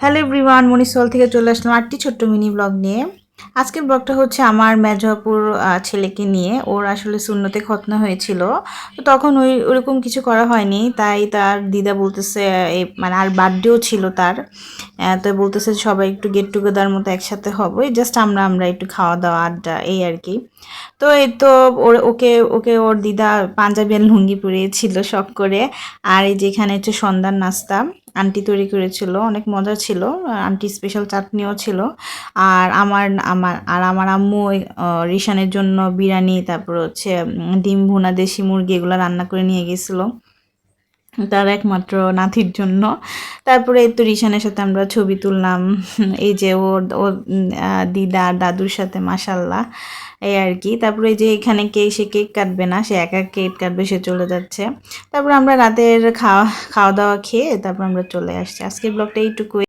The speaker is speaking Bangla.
হ্যালো এভরিওয়ান মনিসল থেকে চলে আসলাম আটটি ছোট্ট মিনি ব্লগ নিয়ে। আজকের ব্লগটা হচ্ছে আমার মেজপুর ছেলেকে নিয়ে। ওর আসলে শূন্যতে খতনা হয়েছিল। তো তখন ওই, ওরকম কিছু করা হয়নি। তাই তার দিদা বলতেছে মানে আর বার্থডেও ছিল তার। তো বলতেছে সবাই একটু গেট টুগেদার মতো একসাথে হব। জাস্ট আমরা আমরা একটু খাওয়া দাওয়া আড্ডা, এই আর কি। তো এই তো ওর- ওকে ওকে ওর দিদা পাঞ্জাবি আর লুঙ্গি পরিয়েছিল শখ করে। আর এই যেখানে হচ্ছে সন্ধ্যার নাস্তা। আন্টি তৈরি করেছিল। অনেক মজা ছিল। আন্টি স্পেশাল চাটনিও ছিল। আর আমার আমার, আর আমার আম্মু রিশানের জন্য বিরিয়ানি, তারপর হচ্ছে ডিম ভুনা, দেশি মুরগি এগুলো রান্না করে নিয়ে গেছিল। তার একমাত্র নাতির জন্য। তারপরে এই তো রিশানের সাথে আমরা ছবি তুললাম। এই যে ওর ওর দিদা, দাদুর সাথে মাসাল্লাহ এই আর কি। তারপরে যে এখানে কে সে কেক কাটবে না, সে একা কেক কাটবে, সে চলে যাচ্ছে। তারপর আমরা রাতের খাওয়া খাওয়া দাওয়া খেয়ে তারপর আমরা চলে আসছি। আজকের ব্লগটা এইটুকু